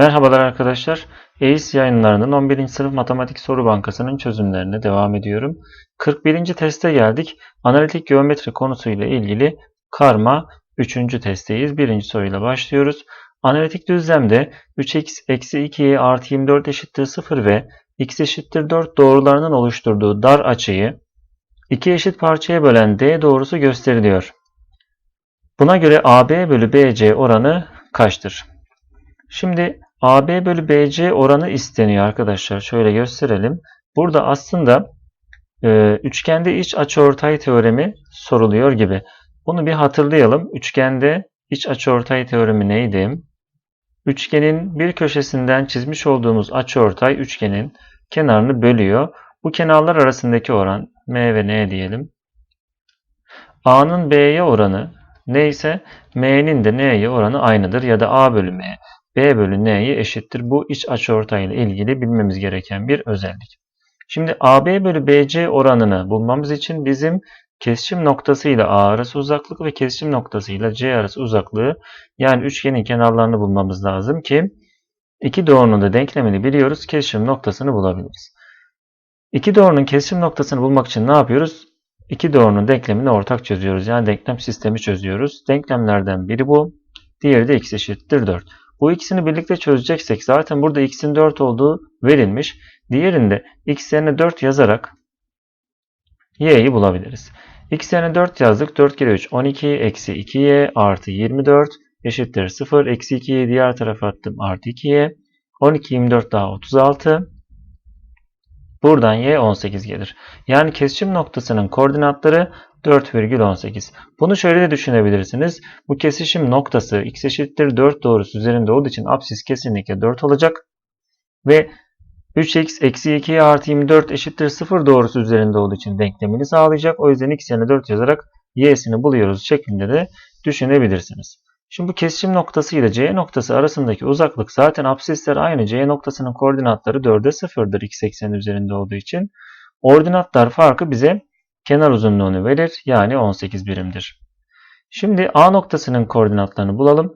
Merhabalar arkadaşlar. EİS yayınlarının 11. sınıf matematik soru bankasının çözümlerine devam ediyorum. 41. teste geldik. Analitik geometri konusuyla ilgili karma 3. testteyiz. Birinci soruyla başlıyoruz. Analitik düzlemde 3x eksi 2y artı 24 eşittir 0 ve x eşittir 4 doğrularının oluşturduğu dar açıyı iki eşit parçaya bölen D doğrusu gösteriliyor. Buna göre AB bölü BC oranı kaçtır? Şimdi AB bölü BC oranı isteniyor arkadaşlar. Şöyle gösterelim. Burada aslında e, üçgende iç açıortay teoremi soruluyor gibi. Bunu bir hatırlayalım. Üçgende iç açıortay teoremi neydi? Üçgenin bir köşesinden çizmiş olduğumuz açıortay üçgenin kenarını bölüyor. Bu kenarlar arasındaki oran M ve N diyelim. A'nın B'ye oranı neyse M'nin de N'ye oranı aynıdır ya da A bölü M B bölü N'ye eşittir. Bu iç açıortay ile ilgili bilmemiz gereken bir özellik. Şimdi AB bölü BC oranını bulmamız için bizim kesişim noktasıyla A arası uzaklık ve kesişim noktasıyla C arası uzaklığı yani üçgenin kenarlarını bulmamız lazım ki iki doğrunun da denklemini biliyoruz. Kesişim noktasını bulabiliriz. İki doğrunun kesişim noktasını bulmak için ne yapıyoruz? İki doğrunun denklemini ortak çözüyoruz. Yani denklem sistemi çözüyoruz. Denklemlerden biri bu. Diğeri de x eşittir 4. Bu ikisini birlikte çözeceksek zaten burada x'in 4 olduğu verilmiş. Diğerinde x yerine 4 yazarak y'yi bulabiliriz. x yerine 4 yazdık. 4 kere 3 12 eksi 2y artı 24 eşittir 0. Eksi 2'yi diğer tarafa attım artı 2y. 12 24 daha 36. Buradan y 18 gelir. Yani kesişim noktasının koordinatları 4,18. Bunu şöyle de düşünebilirsiniz. Bu kesişim noktası x eşittir 4 doğrusu üzerinde olduğu için apsis kesinlikle 4 olacak. Ve 3x eksi 2 artı 24 eşittir 0 doğrusu üzerinde olduğu için denklemini sağlayacak. O yüzden x yerine 4 yazarak y'sini buluyoruz şeklinde de düşünebilirsiniz. Şimdi bu kesişim noktası ile C noktası arasındaki uzaklık zaten apsisler aynı. C noktasının koordinatları 4'e 0'dır x eksenin üzerinde olduğu için. Ordinatlar farkı bize kenar uzunluğunu verir. Yani 18 birimdir. Şimdi A noktasının koordinatlarını bulalım.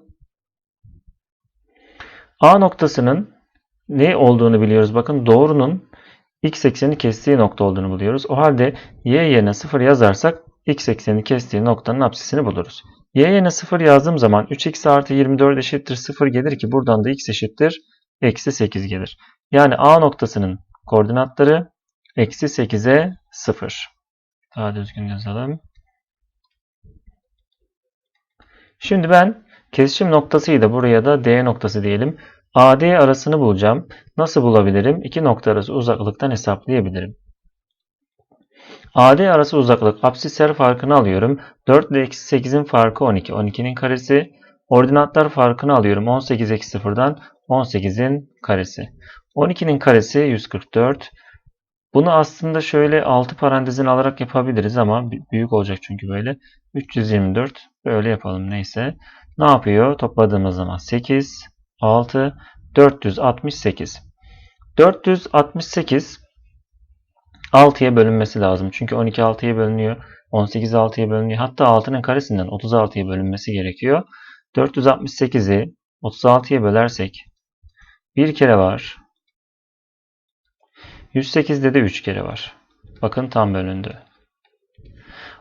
A noktasının ne olduğunu biliyoruz. Bakın doğrunun x ekseni kestiği nokta olduğunu buluyoruz. O halde y yerine 0 yazarsak x ekseni kestiği noktanın apsisini buluruz. y yerine 0 yazdığım zaman 3x artı 24 eşittir 0 gelir ki buradan da x eşittir eksi 8 gelir. Yani A noktasının koordinatları eksi 8'e 0. Daha düzgün yazalım. Şimdi ben kesişim noktasıyı da buraya da D noktası diyelim. AD arasını bulacağım. Nasıl bulabilirim? İki nokta arası uzaklıktan hesaplayabilirim. AD arası uzaklık absisler farkını alıyorum. 4 ile eksi 8'in farkı 12. 12'nin karesi. Ordinatlar farkını alıyorum. 18 eksi 0'dan 18'in karesi. 12'nin karesi 144. Bunu aslında şöyle 6 parantezin alarak yapabiliriz ama büyük olacak çünkü böyle. 324 böyle yapalım neyse. Ne yapıyor? Topladığımız zaman 8, 6, 468. 468 6'ya bölünmesi lazım. Çünkü 12 6'ya bölünüyor. 18 6'ya bölünüyor. Hatta 6'nın karesinden 36'ya bölünmesi gerekiyor. 468'i 36'ya bölersek bir kere var. 108'de de 3 kere var. Bakın tam bölündü.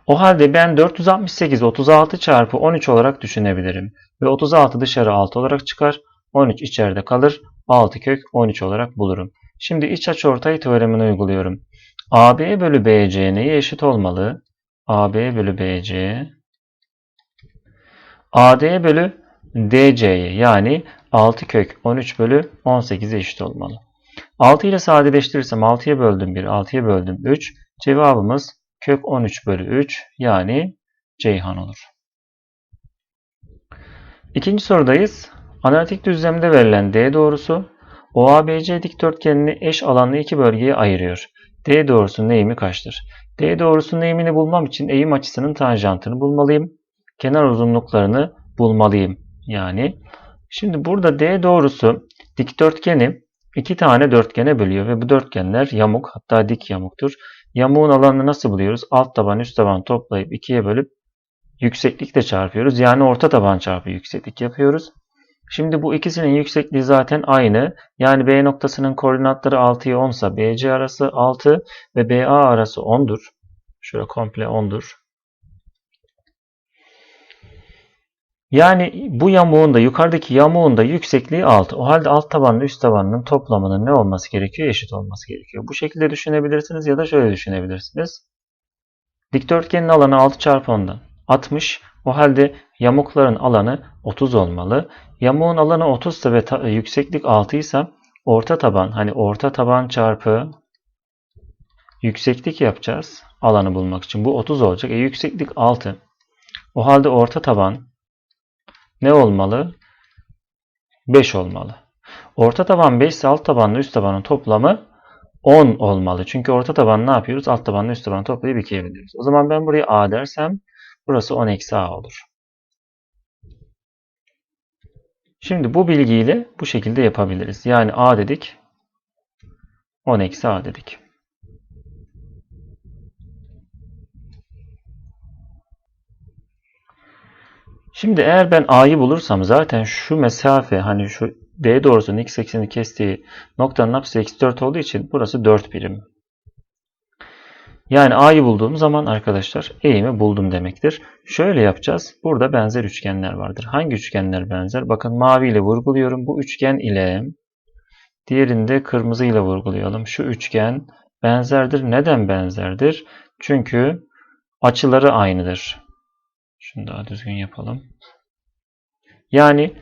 O halde ben 468 36 çarpı 13 olarak düşünebilirim. Ve 36 dışarı 6 olarak çıkar. 13 içeride kalır. 6 kök 13 olarak bulurum. Şimdi iç açıortay teoremini uyguluyorum. AB bölü BC neye eşit olmalı? AB bölü BC AD bölü DC'ye yani 6 kök 13 bölü 18'e eşit olmalı. 6 ile sadeleştirirsem 6'ya böldüm 1, 6'ya böldüm 3. Cevabımız kök 13 bölü 3 yani Ceyhan olur. İkinci sorudayız. Analitik düzlemde verilen D doğrusu OABC dikdörtgenini eş alanlı iki bölgeye ayırıyor. D doğrusunun eğimi kaçtır? D doğrusunun eğimini bulmam için eğim açısının tanjantını bulmalıyım. Kenar uzunluklarını bulmalıyım. Yani şimdi burada D doğrusu dikdörtgeni iki tane dörtgene bölüyor ve bu dörtgenler yamuk hatta dik yamuktur. Yamuğun alanını nasıl buluyoruz? Alt taban üst taban toplayıp ikiye bölüp yükseklikle çarpıyoruz. Yani orta taban çarpı yükseklik yapıyoruz. Şimdi bu ikisinin yüksekliği zaten aynı. Yani B noktasının koordinatları 6'ya 10 ise BC arası 6 ve BA arası 10'dur. Şöyle komple 10'dur. Yani bu yamuğun da yukarıdaki yamuğun da yüksekliği 6. O halde alt tabanla üst tabanının toplamının ne olması gerekiyor? Eşit olması gerekiyor. Bu şekilde düşünebilirsiniz ya da şöyle düşünebilirsiniz. Dikdörtgenin alanı 6 çarpı 10'dan 60. O halde yamukların alanı 30 olmalı. Yamuğun alanı 30 ise ve yükseklik 6 ise orta taban hani orta taban çarpı yükseklik yapacağız alanı bulmak için. Bu 30 olacak. E yükseklik 6. O halde orta taban ne olmalı? 5 olmalı. Orta taban 5 ise alt tabanla üst tabanın toplamı 10 olmalı. Çünkü orta taban ne yapıyoruz? Alt tabanla üst tabanı toplayıp 2'ye bölüyoruz. O zaman ben buraya A dersem burası 10 eksi A olur. Şimdi bu bilgiyle bu şekilde yapabiliriz. Yani A dedik. 10 eksi A dedik. Şimdi eğer ben A'yı bulursam zaten şu mesafe hani şu D doğrusunun x eksenini kestiği noktanın apsisi eksi 4 olduğu için burası 4 birim. Yani A'yı bulduğum zaman arkadaşlar eğimi buldum demektir. Şöyle yapacağız. Burada benzer üçgenler vardır. Hangi üçgenler benzer? Bakın mavi ile vurguluyorum. Bu üçgen ile diğerini de kırmızı ile vurgulayalım. Şu üçgen benzerdir. Neden benzerdir? Çünkü açıları aynıdır. Şunu daha düzgün yapalım. Yani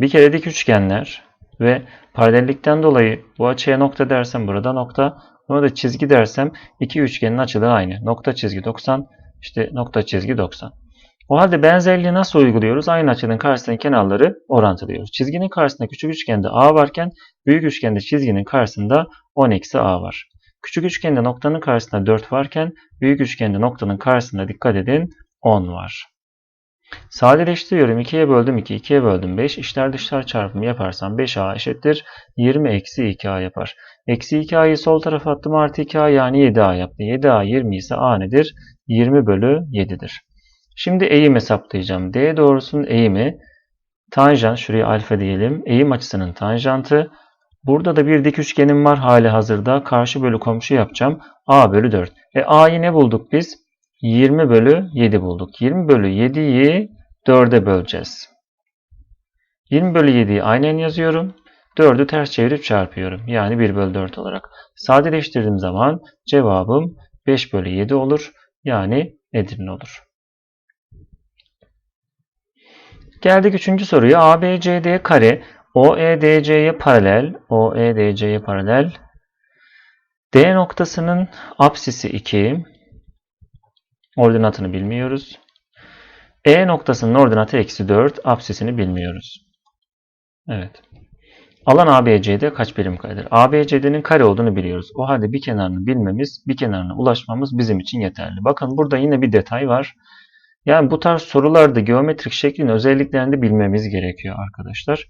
bir kere dik üçgenler ve paralellikten dolayı bu açıya nokta dersem burada nokta, buna da çizgi dersem iki üçgenin açıları aynı. Nokta çizgi 90, işte nokta çizgi 90. O halde benzerliği nasıl uyguluyoruz? Aynı açının karşısındaki kenarları orantılıyoruz. Çizginin karşısında küçük üçgende A varken büyük üçgende çizginin karşısında 10 eksi A var. Küçük üçgende noktanın karşısında 4 varken büyük üçgende noktanın karşısında dikkat edin 10 var. Sadeleştiriyorum. 2'ye böldüm 2, 2'ye böldüm 5. İşler dışlar çarpımı yaparsam 5a eşittir. 20 eksi 2a yapar. Eksi 2a'yı sol tarafa attım artı 2a yani 7a yaptı. 7a 20 ise a nedir? 20 bölü 7'dir. Şimdi eğim hesaplayacağım. D doğrusunun eğimi tanjant şuraya alfa diyelim. Eğim açısının tanjantı. Burada da bir dik üçgenim var hali hazırda. Karşı bölü komşu yapacağım. a bölü 4. E a'yı ne bulduk biz? 20 bölü 7 bulduk. 20 bölü 7'yi 4'e böleceğiz. 20 bölü 7'yi aynen yazıyorum. 4'ü ters çevirip çarpıyorum. Yani 1 bölü 4 olarak. Sadeleştirdiğim zaman cevabım 5 bölü 7 olur. Yani Edirne olur. Geldik 3. soruya. ABCD kare OEDC'ye paralel OEDC'ye paralel D noktasının apsisi 2 Ordinatını bilmiyoruz. E noktasının ordinatı eksi 4. Apsisini bilmiyoruz. Evet. Alan ABC'de kaç birim karedir? ABC'nin kare olduğunu biliyoruz. O halde bir kenarını bilmemiz, bir kenarına ulaşmamız bizim için yeterli. Bakın burada yine bir detay var. Yani bu tarz sorularda geometrik şeklin özelliklerini de bilmemiz gerekiyor arkadaşlar.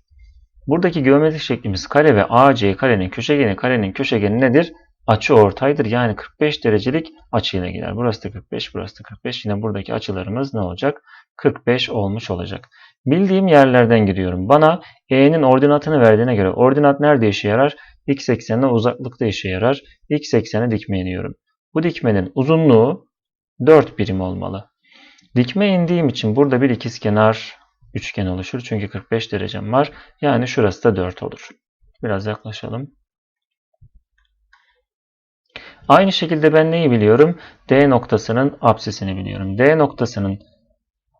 Buradaki geometrik şeklimiz kare ve AC karenin köşegeni karenin köşegeni nedir? Açı ortaydır. Yani 45 derecelik açıyla gider. Burası da 45, burası da 45. Yine buradaki açılarımız ne olacak? 45 olmuş olacak. Bildiğim yerlerden gidiyorum. Bana E'nin ordinatını verdiğine göre ordinat nerede işe yarar? X eksenine uzaklıkta işe yarar. X eksene dikme iniyorum. Bu dikmenin uzunluğu 4 birim olmalı. Dikme indiğim için burada bir ikizkenar üçgen oluşur. Çünkü 45 derecem var. Yani şurası da 4 olur. Biraz yaklaşalım. Aynı şekilde ben neyi biliyorum? D noktasının apsisini biliyorum. D noktasının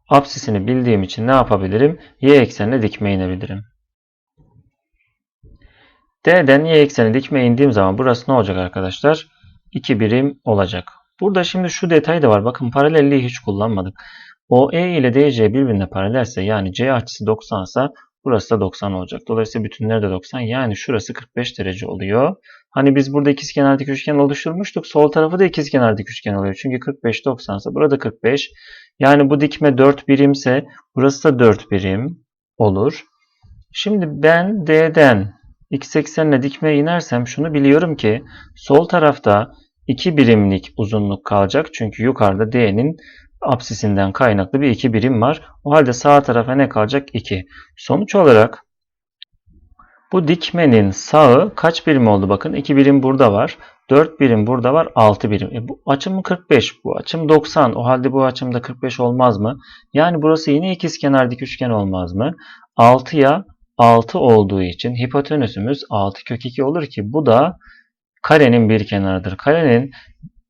apsisini bildiğim için ne yapabilirim? Y eksenine dikme inebilirim. D'den Y eksenine dikme indiğim zaman burası ne olacak arkadaşlar? 2 birim olacak. Burada şimdi şu detay da var. Bakın paralelliği hiç kullanmadık. OE ile DC birbirine paralelse yani C açısı 90 ise burası da 90 olacak. Dolayısıyla bütünler de 90. Yani şurası 45 derece oluyor. Hani biz burada ikizkenar dik üçgen oluşturmuştuk. Sol tarafı da ikizkenar dik üçgen oluyor. Çünkü 45 90 ise burada 45. Yani bu dikme 4 birimse burası da 4 birim olur. Şimdi ben D'den x eksenine dikmeye inersem şunu biliyorum ki sol tarafta 2 birimlik uzunluk kalacak. Çünkü yukarıda D'nin apsisinden kaynaklı bir 2 birim var. O halde sağ tarafa ne kalacak? 2. Sonuç olarak bu dikmenin sağı kaç birim oldu? Bakın 2 birim burada var. 4 birim burada var. 6 birim. E bu açım 45. Bu açım 90. O halde bu açımda 45 olmaz mı? Yani burası yine ikizkenar dik üçgen olmaz mı? 6'ya 6 olduğu için hipotenüsümüz 6 kök 2 olur ki bu da karenin bir kenarıdır. Karenin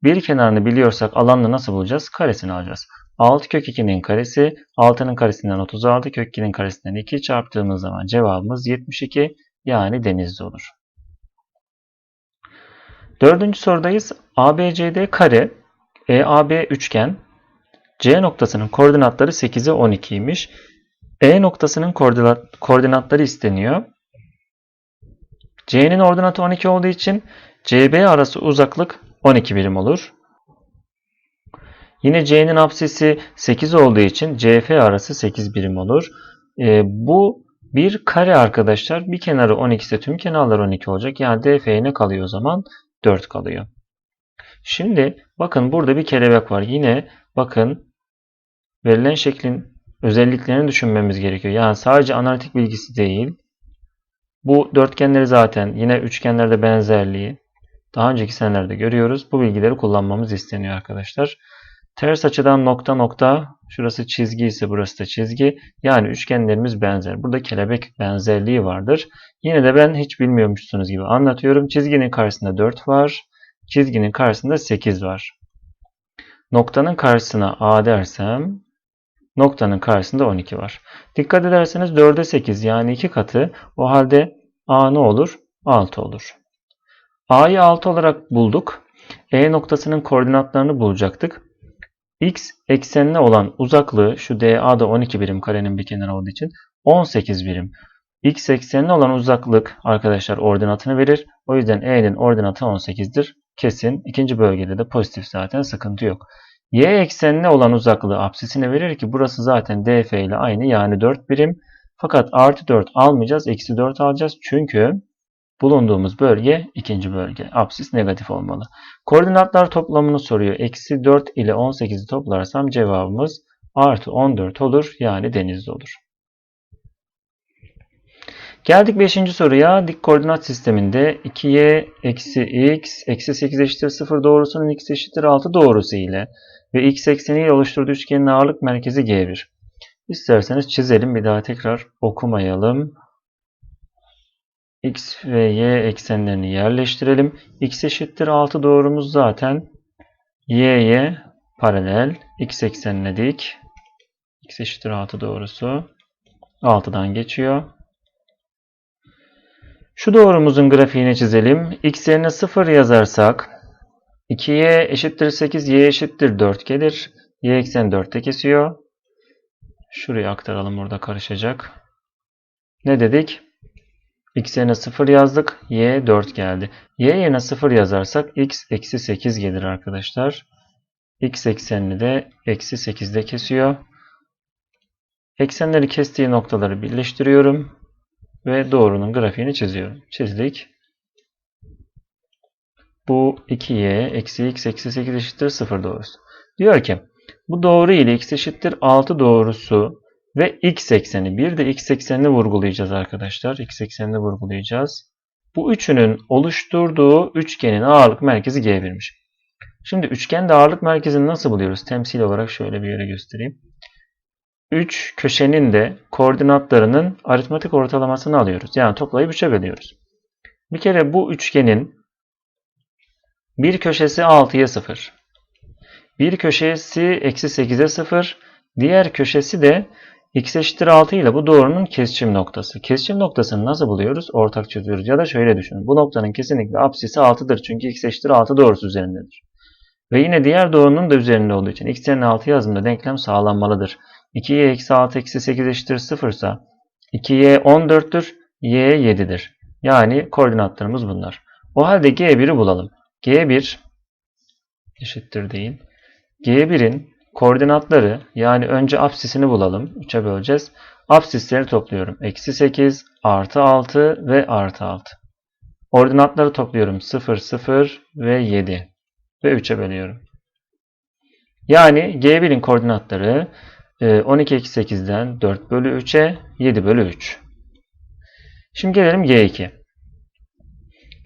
bir kenarını biliyorsak alanını nasıl bulacağız? Karesini alacağız. 6 kök 2'nin karesi 6'nın karesinden 36 kök 2'nin karesinden 2 çarptığımız zaman cevabımız 72 yani denizli olur. Dördüncü sorudayız. ABCD kare, EAB üçgen, C noktasının koordinatları 8'e 12'ymiş. E noktasının koordinat, koordinatları isteniyor. C'nin ordinatı 12 olduğu için CB arası uzaklık 12 birim olur. Yine C'nin apsisi 8 olduğu için CF arası 8 birim olur. E, bu bir kare arkadaşlar. Bir kenarı 12 ise tüm kenarlar 12 olacak. Yani DF'ye ne kalıyor o zaman? 4 kalıyor. Şimdi bakın burada bir kelebek var. Yine bakın verilen şeklin özelliklerini düşünmemiz gerekiyor. Yani sadece analitik bilgisi değil. Bu dörtgenleri zaten yine üçgenlerde benzerliği daha önceki senelerde görüyoruz. Bu bilgileri kullanmamız isteniyor arkadaşlar. Ters açıdan nokta nokta şurası çizgi ise burası da çizgi. Yani üçgenlerimiz benzer. Burada kelebek benzerliği vardır. Yine de ben hiç bilmiyormuşsunuz gibi anlatıyorum. Çizginin karşısında 4 var. Çizginin karşısında 8 var. Noktanın karşısına A dersem noktanın karşısında 12 var. Dikkat ederseniz 4'e 8 yani 2 katı. O halde A ne olur? 6 olur. A'yı 6 olarak bulduk. E noktasının koordinatlarını bulacaktık. X eksenine olan uzaklığı şu DA da 12 birim karenin bir kenarı olduğu için 18 birim. X eksenine olan uzaklık arkadaşlar ordinatını verir. O yüzden E'nin ordinatı 18'dir. Kesin. İkinci bölgede de pozitif zaten sıkıntı yok. Y eksenine olan uzaklığı apsisine verir ki burası zaten DF ile aynı yani 4 birim. Fakat artı 4 almayacağız. Eksi 4 alacağız. Çünkü bulunduğumuz bölge ikinci bölge. Apsis negatif olmalı. Koordinatlar toplamını soruyor. Eksi 4 ile 18'i toplarsam cevabımız artı 14 olur. Yani denizli olur. Geldik 5. soruya. Dik koordinat sisteminde 2y eksi x eksi 8 eşittir 0 doğrusunun x eşittir 6 doğrusu ile ve x ekseniyle oluşturduğu üçgenin ağırlık merkezi G1. İsterseniz çizelim. Bir daha tekrar okumayalım. X ve Y eksenlerini yerleştirelim. X eşittir 6 doğrumuz zaten Y'ye paralel. X eksenine dik. X eşittir 6 doğrusu 6'dan geçiyor. Şu doğrumuzun grafiğini çizelim. X yerine 0 yazarsak 2y eşittir 8, y eşittir 4 gelir. Y eksen 4'te kesiyor. Şuraya aktaralım burada karışacak. Ne dedik? X yerine 0 yazdık. Y 4 geldi. Y yerine 0 yazarsak x eksi 8 gelir arkadaşlar. X eksenini de eksi 8'de kesiyor. Eksenleri kestiği noktaları birleştiriyorum. Ve doğrunun grafiğini çiziyorum. Çizdik. Bu 2y eksi x eksi 8 eşittir 0 doğrusu. Diyor ki bu doğru ile x eşittir 6 doğrusu ve x ekseni. Bir de x eksenini vurgulayacağız arkadaşlar. X eksenini vurgulayacağız. Bu üçünün oluşturduğu üçgenin ağırlık merkezi G1'miş. Şimdi üçgende ağırlık merkezini nasıl buluyoruz? Temsil olarak şöyle bir yere göstereyim. 3 köşenin de koordinatlarının aritmetik ortalamasını alıyoruz. Yani toplayıp 3'e bölüyoruz. Bir kere bu üçgenin bir köşesi 6'ya 0. Bir köşesi eksi 8'e 0. Diğer köşesi de x eşittir 6 ile bu doğrunun kesişim noktası. Kesişim noktasını nasıl buluyoruz? Ortak çözüyoruz. Ya da şöyle düşünün. Bu noktanın kesinlikle apsisi 6'dır. Çünkü x eşittir 6 doğrusu üzerindedir. Ve yine diğer doğrunun da üzerinde olduğu için x yerine 6 yazdığımda denklem sağlanmalıdır. 2y eksi 6 eksi 8 eşittir 0 ise 2y 14'tür. y 7'dir. Yani koordinatlarımız bunlar. O halde g1'i bulalım. g1 eşittir değil. g1'in koordinatları yani önce apsisini bulalım. 3'e böleceğiz. Apsisleri topluyorum. Eksi 8 artı 6 ve artı 6. Ordinatları topluyorum. 0, 0 ve 7. Ve 3'e bölüyorum. Yani G1'in koordinatları e, 12 eksi 8'den 4 bölü 3'e 7 bölü 3. Şimdi gelelim G2.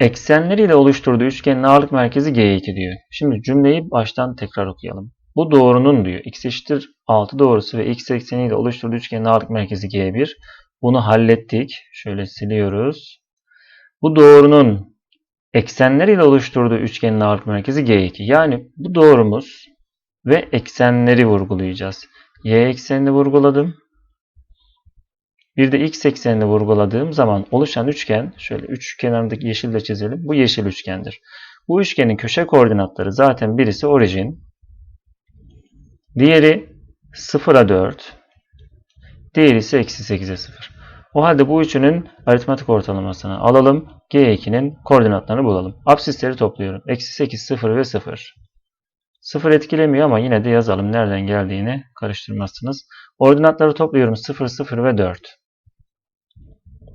Eksenleriyle oluşturduğu üçgenin ağırlık merkezi G2 diyor. Şimdi cümleyi baştan tekrar okuyalım. Bu doğrunun diyor x eşittir 6 doğrusu ve x ekseniyle oluşturduğu üçgenin ağırlık merkezi G1. Bunu hallettik. Şöyle siliyoruz. Bu doğrunun eksenleriyle oluşturduğu üçgenin ağırlık merkezi G2. Yani bu doğrumuz ve eksenleri vurgulayacağız. Y eksenini vurguladım. Bir de x eksenini vurguladığım zaman oluşan üçgen, şöyle üç kenarındaki yeşille çizelim. Bu yeşil üçgendir. Bu üçgenin köşe koordinatları zaten birisi orijin. Diğeri 0'a 4. Diğeri ise eksi 8'e 0. O halde bu üçünün aritmatik ortalamasını alalım. G2'nin koordinatlarını bulalım. Absisleri topluyorum. Eksi 8, 0 ve 0. 0 etkilemiyor ama yine de yazalım nereden geldiğini karıştırmazsınız. Ordinatları topluyorum 0, 0 ve 4.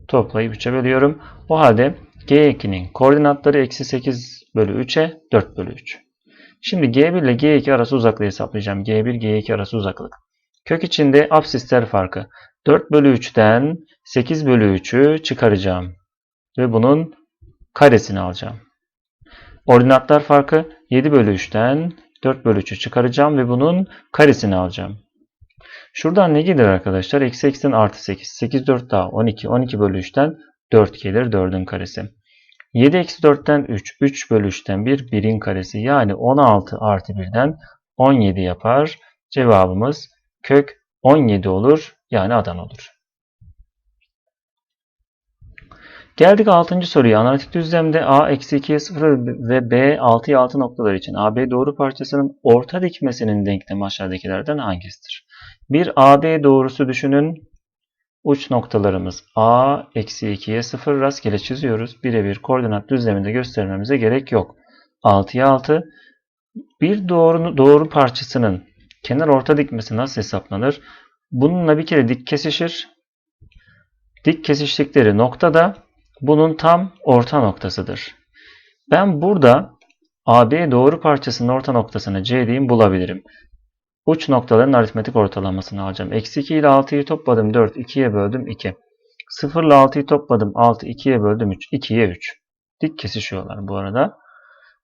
Toplayıp 3'e bölüyorum. O halde G2'nin koordinatları eksi 8 bölü 3'e 4 bölü 3. Şimdi G1 ile G2 arası uzaklığı hesaplayacağım. G1, G2 arası uzaklık. Kök içinde absisler farkı. 4 bölü 3'ten 8 bölü 3'ü çıkaracağım. Ve bunun karesini alacağım. Ordinatlar farkı 7 bölü 3'ten 4 bölü 3'ü çıkaracağım ve bunun karesini alacağım. Şuradan ne gelir arkadaşlar? Eksi eksten artı 8. 8 4 daha 12. 12 bölü 3'ten 4 gelir. 4'ün karesi. 7 eksi 4'ten 3. 3 bölü 3'ten 1. 1'in karesi. Yani 16 artı 1'den 17 yapar. Cevabımız kök 17 olur. Yani Adana olur. Geldik 6. soruya. Analitik düzlemde A eksi 2'ye 0 ve B 6'ya 6 noktalar için AB doğru parçasının orta dikmesinin denklemi aşağıdakilerden hangisidir? Bir AB doğrusu düşünün. Uç noktalarımız A eksi 2'ye 0 rastgele çiziyoruz. Birebir koordinat düzleminde göstermemize gerek yok. 6'ya 6. Bir doğru, doğru parçasının kenar orta dikmesi nasıl hesaplanır? Bununla bir kere dik kesişir. Dik kesiştikleri noktada bunun tam orta noktasıdır. Ben burada AB doğru parçasının orta noktasını C diyeyim bulabilirim. Uç noktaların aritmetik ortalamasını alacağım. Eksi 2 ile 6'yı topladım 4, 2'ye böldüm 2. 0 ile 6'yı topladım 6, 2'ye böldüm 3, 2'ye 3. Dik kesişiyorlar bu arada.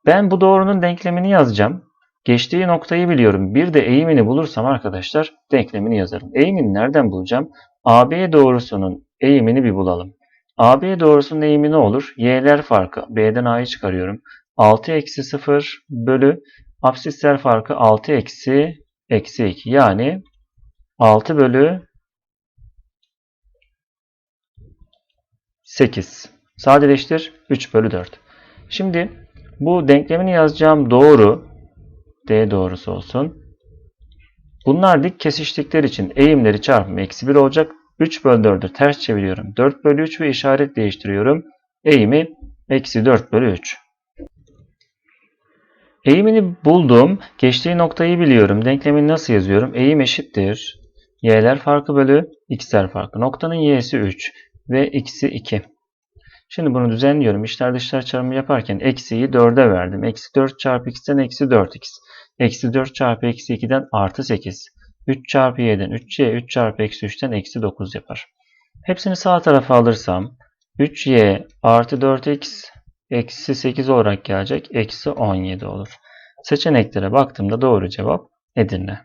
Ben bu doğrunun denklemini yazacağım. Geçtiği noktayı biliyorum. Bir de eğimini bulursam arkadaşlar denklemini yazarım. Eğimini nereden bulacağım? AB doğrusunun eğimini bir bulalım. AB doğrusunun eğimi ne olur? Y'ler farkı. B'den A'yı çıkarıyorum. 6 eksi 0 bölü absisler farkı 6 eksi eksi 2. Yani 6 bölü 8. Sadeleştir. 3 bölü 4. Şimdi bu denklemini yazacağım doğru D doğrusu olsun. Bunlar dik kesiştikleri için eğimleri çarpımı eksi 1 olacak. 3 bölü 4'ü ters çeviriyorum. 4 bölü 3 ve işaret değiştiriyorum. Eğimi eksi 4 bölü 3. Eğimini buldum. Geçtiği noktayı biliyorum. Denklemini nasıl yazıyorum? Eğim eşittir. Y'ler farkı bölü x'ler farkı. Noktanın y'si 3 ve x'i 2. Şimdi bunu düzenliyorum. İçler dışlar çarpımı yaparken eksiyi 4'e verdim. Eksi 4 çarpı x'ten eksi 4x. Eksi 4 çarpı eksi 2'den artı 8. 3 çarpı y'den 3y, 3 çarpı eksi 3'ten eksi 9 yapar. Hepsini sağ tarafa alırsam 3y artı 4x eksi 8 olarak gelecek. Eksi 17 olur. Seçeneklere baktığımda doğru cevap Edirne.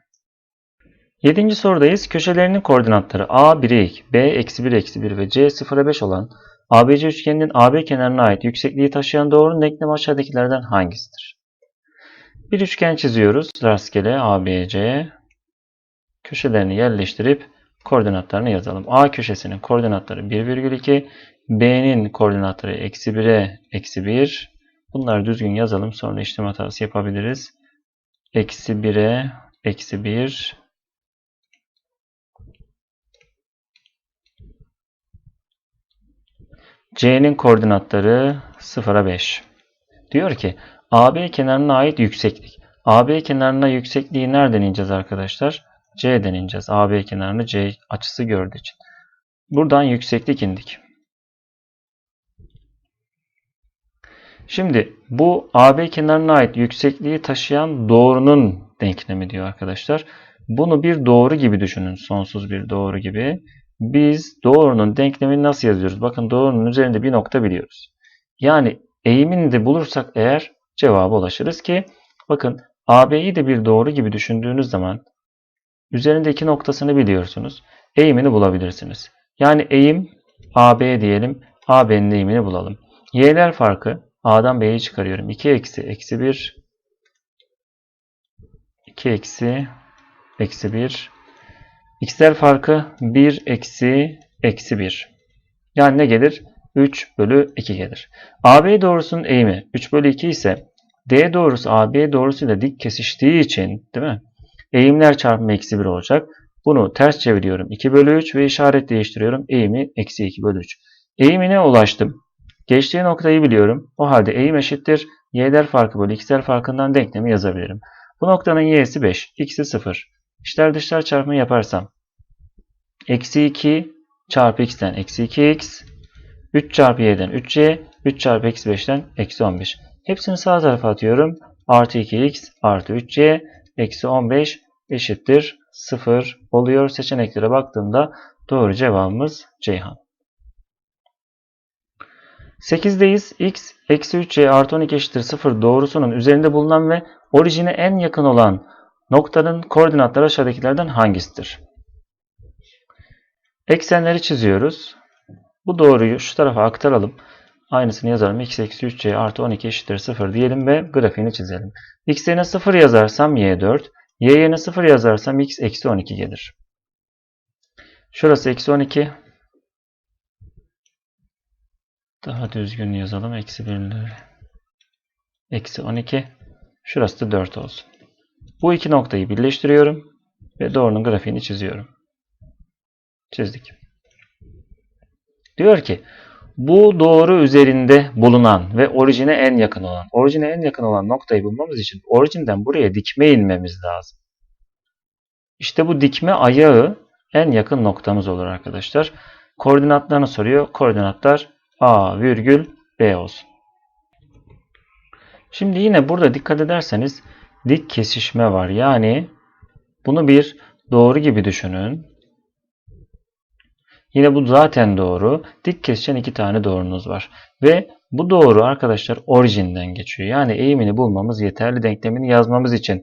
7. sorudayız. Köşelerinin koordinatları a 1'e 2, b eksi 1 eksi 1 ve c 0'a 5 olan ABC üçgeninin AB kenarına ait yüksekliği taşıyan doğrunun denklemi aşağıdakilerden hangisidir? Bir üçgen çiziyoruz. Rastgele ABC. Köşelerini yerleştirip koordinatlarını yazalım. A köşesinin koordinatları 1,2. B'nin koordinatları eksi 1'e eksi 1. Bunları düzgün yazalım. Sonra işlem hatası yapabiliriz. Eksi 1'e eksi 1. C'nin koordinatları 0'a 5. Diyor ki AB kenarına ait yükseklik. AB kenarına yüksekliği nereden ineceğiz arkadaşlar? C'den ineceğiz. AB kenarını C açısı gördüğü için. Buradan yükseklik indik. Şimdi bu AB kenarına ait yüksekliği taşıyan doğrunun denklemi diyor arkadaşlar. Bunu bir doğru gibi düşünün. Sonsuz bir doğru gibi. Biz doğrunun denklemini nasıl yazıyoruz? Bakın doğrunun üzerinde bir nokta biliyoruz. Yani eğimini de bulursak eğer cevaba ulaşırız ki bakın AB'yi de bir doğru gibi düşündüğünüz zaman üzerinde iki noktasını biliyorsunuz. Eğimini bulabilirsiniz. Yani eğim AB diyelim. AB'nin eğimini bulalım. Y'ler farkı A'dan B'yi çıkarıyorum. 2 eksi eksi 1 2 eksi eksi 1 X'ler farkı 1 eksi eksi 1. Yani ne gelir? 3 bölü 2 gelir. AB doğrusunun eğimi 3 bölü 2 ise D doğrusu AB doğrusuyla dik kesiştiği için değil mi? Eğimler çarpımı eksi 1 olacak. Bunu ters çeviriyorum. 2 bölü 3 ve işaret değiştiriyorum. Eğimi eksi 2 bölü 3. Eğimine ulaştım. Geçtiği noktayı biliyorum. O halde eğim eşittir. Y'ler farkı bölü x'ler farkından denklemi yazabilirim. Bu noktanın y'si 5, x'i 0. İçler dışlar çarpımı yaparsam eksi 2 çarpı x'ten eksi 2x 3 çarpı y'den 3y 3 çarpı eksi 5'ten eksi 15. Hepsini sağ tarafa atıyorum. Artı 2x artı 3y eksi 15 eşittir 0 oluyor. Seçeneklere baktığımda doğru cevabımız Ceyhan. 8'deyiz. x eksi 3y artı 12 eşittir 0 doğrusunun üzerinde bulunan ve orijine en yakın olan noktanın koordinatları aşağıdakilerden hangisidir? Eksenleri çiziyoruz. Bu doğruyu şu tarafa aktaralım. Aynısını yazalım. x eksi 3y artı 12 eşittir 0 diyelim ve grafiğini çizelim. x yerine 0 yazarsam y 4. y yerine 0 yazarsam x eksi 12 gelir. Şurası eksi 12. Daha düzgün yazalım. Eksi 1'leri. Eksi 12. Şurası da 4 olsun. Bu iki noktayı birleştiriyorum ve doğrunun grafiğini çiziyorum. Çizdik. Diyor ki bu doğru üzerinde bulunan ve orijine en yakın olan, orijine en yakın olan noktayı bulmamız için orijinden buraya dikme inmemiz lazım. İşte bu dikme ayağı en yakın noktamız olur arkadaşlar. Koordinatlarını soruyor. Koordinatlar A virgül B olsun. Şimdi yine burada dikkat ederseniz dik kesişme var. Yani bunu bir doğru gibi düşünün. Yine bu zaten doğru. Dik kesişen iki tane doğrunuz var. Ve bu doğru arkadaşlar orijinden geçiyor. Yani eğimini bulmamız yeterli denklemini yazmamız için.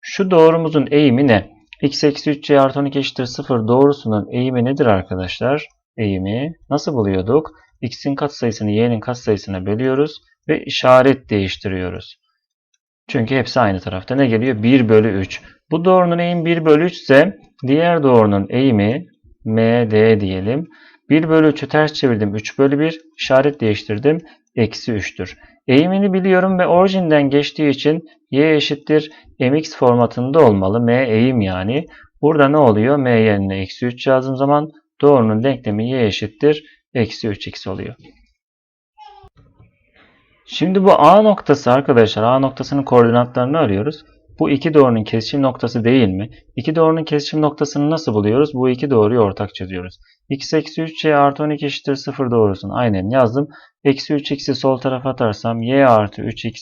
Şu doğrumuzun eğimi ne? x eksi 3c artı 12 eşittir 0 doğrusunun eğimi nedir arkadaşlar? Eğimi nasıl buluyorduk? x'in katsayısını y'nin katsayısına bölüyoruz ve işaret değiştiriyoruz. Çünkü hepsi aynı tarafta. Ne geliyor? 1 bölü 3. Bu doğrunun eğimi 1 bölü 3 ise diğer doğrunun eğimi MD diyelim. 1 bölü 3'ü ters çevirdim. 3 bölü 1 işaret değiştirdim. Eksi 3'tür. Eğimini biliyorum ve orijinden geçtiği için y eşittir mx formatında olmalı. M eğim yani. Burada ne oluyor? M yerine eksi 3 yazdığım zaman doğrunun denklemi y eşittir. Eksi 3x oluyor. Şimdi bu A noktası arkadaşlar A noktasının koordinatlarını arıyoruz. Bu iki doğrunun kesişim noktası değil mi? İki doğrunun kesişim noktasını nasıl buluyoruz? Bu iki doğruyu ortak çiziyoruz. x eksi 3y artı 12 eşittir 0 doğrusunu aynen yazdım. Eksi 3x'i sol tarafa atarsam y artı 3x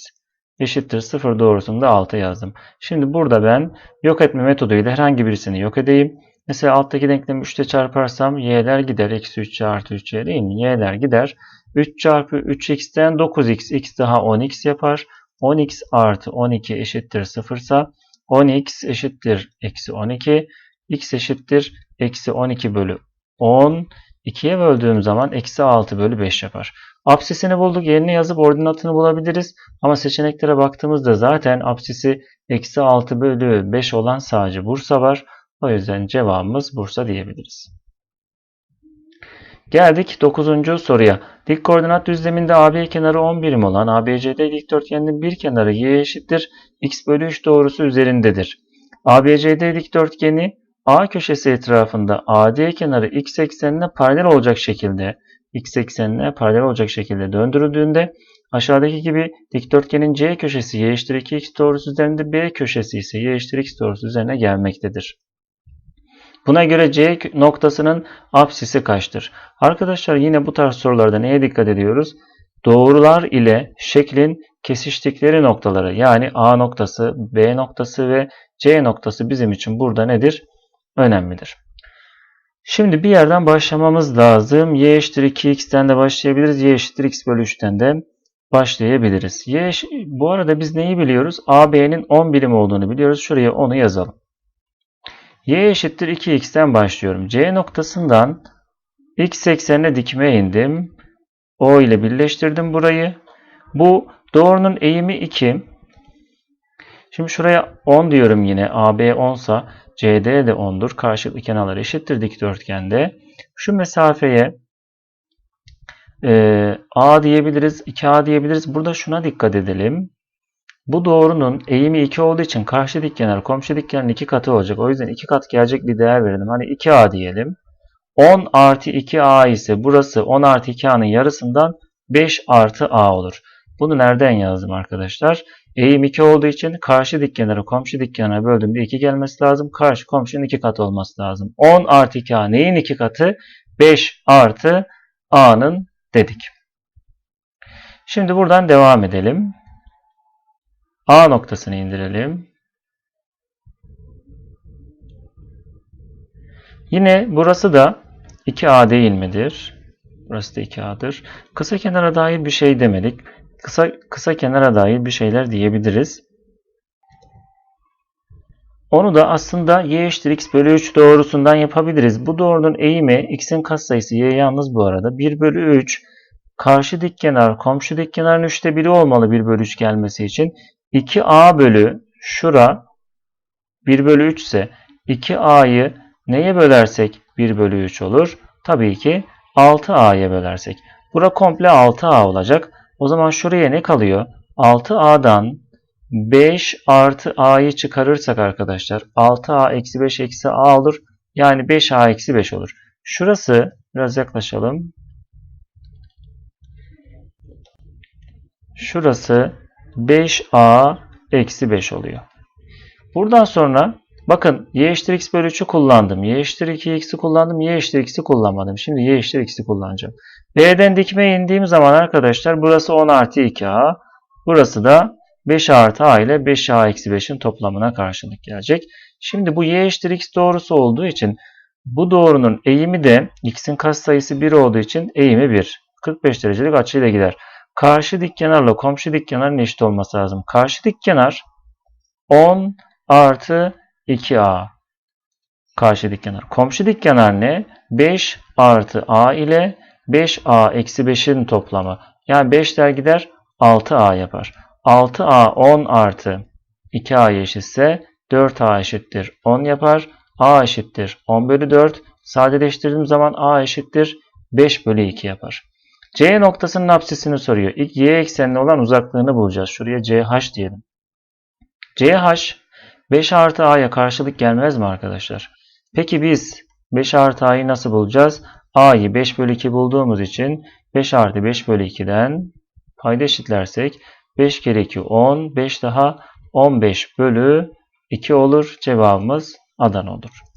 eşittir 0 doğrusunu da alta yazdım. Şimdi burada ben yok etme metoduyla herhangi birisini yok edeyim. Mesela alttaki denklemi 3 ile çarparsam y'ler gider. Eksi 3y artı 3y değil mi? y'ler gider. 3 çarpı 3x'ten 9x. x daha 10x yapar. 10x artı 12 eşittir 0 ise 10x eşittir eksi 12. x eşittir eksi 12 bölü 10. 2'ye böldüğüm zaman eksi 6 bölü 5 yapar. Apsisini bulduk. Yerine yazıp ordinatını bulabiliriz. Ama seçeneklere baktığımızda zaten apsisi eksi 6 bölü 5 olan sadece Bursa var. O yüzden cevabımız Bursa diyebiliriz. Geldik 9. soruya. Dik koordinat düzleminde AB kenarı 10 birim olan ABCD dikdörtgeninin bir kenarı y eşittir x bölü 3 doğrusu üzerindedir. ABCD dikdörtgeni A köşesi etrafında AD kenarı x eksenine paralel olacak şekilde x eksenine paralel olacak şekilde döndürüldüğünde aşağıdaki gibi dikdörtgenin C köşesi y eşittir 2x doğrusu üzerinde B köşesi ise y eşittir x doğrusu üzerine gelmektedir. Buna göre C noktasının apsisi kaçtır? Arkadaşlar yine bu tarz sorularda neye dikkat ediyoruz? doğrular ile şeklin kesiştikleri noktaları yani A noktası, B noktası ve C noktası bizim için burada nedir? Önemlidir. Şimdi bir yerden başlamamız lazım. Y eşittir 2x'ten de başlayabiliriz. Y eşittir x bölü 3'ten de başlayabiliriz. Y bu arada biz neyi biliyoruz? AB'nin 10 birim olduğunu biliyoruz. Şuraya onu yazalım. Y eşittir 2x'ten başlıyorum. C noktasından x eksenine dikme indim. O ile birleştirdim burayı. Bu doğrunun eğimi 2. Şimdi şuraya 10 diyorum yine. AB 10 sa CD de 10'dur. Karşılıklı kenarlar eşittir dikdörtgende. Şu mesafeye e, A diyebiliriz, 2A diyebiliriz. Burada şuna dikkat edelim. Bu doğrunun eğimi 2 olduğu için karşı dik kenar komşu dik kenarın 2 katı olacak. O yüzden 2 kat gelecek bir değer verelim. Hani 2A diyelim. 10 artı 2A ise burası 10 artı 2A'nın yarısından 5 artı A olur. Bunu nereden yazdım arkadaşlar? Eğim 2 olduğu için karşı dik kenarı komşu dik kenara böldüğümde 2 gelmesi lazım. Karşı komşunun 2 katı olması lazım. 10 artı 2A neyin 2 katı? 5 artı A'nın dedik. Şimdi buradan devam edelim. A noktasını indirelim. Yine burası da 2A değil midir? Burası da 2A'dır. Kısa kenara dair bir şey demedik. Kısa, kısa kenara dair bir şeyler diyebiliriz. Onu da aslında y eşittir x bölü 3 doğrusundan yapabiliriz. Bu doğrunun eğimi x'in katsayısı y yalnız bu arada 1 bölü 3 karşı dik kenar komşu dik kenarın 3'te 1'i olmalı 1 bölü 3 gelmesi için. 2a bölü şura 1 bölü 3 ise 2a'yı neye bölersek 1 bölü 3 olur? Tabii ki 6a'ya bölersek. Bura komple 6a olacak. O zaman şuraya ne kalıyor? 6a'dan 5 artı a'yı çıkarırsak arkadaşlar 6a eksi 5 eksi a olur. Yani 5a eksi 5 olur. Şurası biraz yaklaşalım. Şurası 5a eksi 5 oluyor. Buradan sonra bakın y eşittir x bölü 3'ü kullandım. y eşittir 2x'i kullandım. y eşittir x'i kullanmadım. Şimdi y eşittir x'i kullanacağım. B'den dikmeye indiğim zaman arkadaşlar burası 10 artı 2a. Burası da 5 artı a ile 5a eksi 5'in toplamına karşılık gelecek. Şimdi bu y eşittir x doğrusu olduğu için bu doğrunun eğimi de x'in katsayısı 1 olduğu için eğimi 1. 45 derecelik açıyla gider. Karşı dik kenarla komşu dik kenarın eşit olması lazım. Karşı dik kenar 10 artı 2a. Karşı dik kenar. Komşu dik kenar ne? 5 artı a ile 5a eksi 5'in toplamı. Yani 5 der gider 6a yapar. 6a 10 artı 2a eşitse 4a eşittir 10 yapar. a eşittir 10 bölü 4. Sadeleştirdiğim zaman a eşittir 5 bölü 2 yapar. C noktasının apsisini soruyor. İlk y eksenine olan uzaklığını bulacağız. Şuraya CH diyelim. CH 5 artı A'ya karşılık gelmez mi arkadaşlar? Peki biz 5 artı A'yı nasıl bulacağız? A'yı 5 bölü 2 bulduğumuz için 5 artı 5 bölü 2'den payda eşitlersek 5 kere 2 10, 5 daha 15 bölü 2 olur. Cevabımız Adana olur.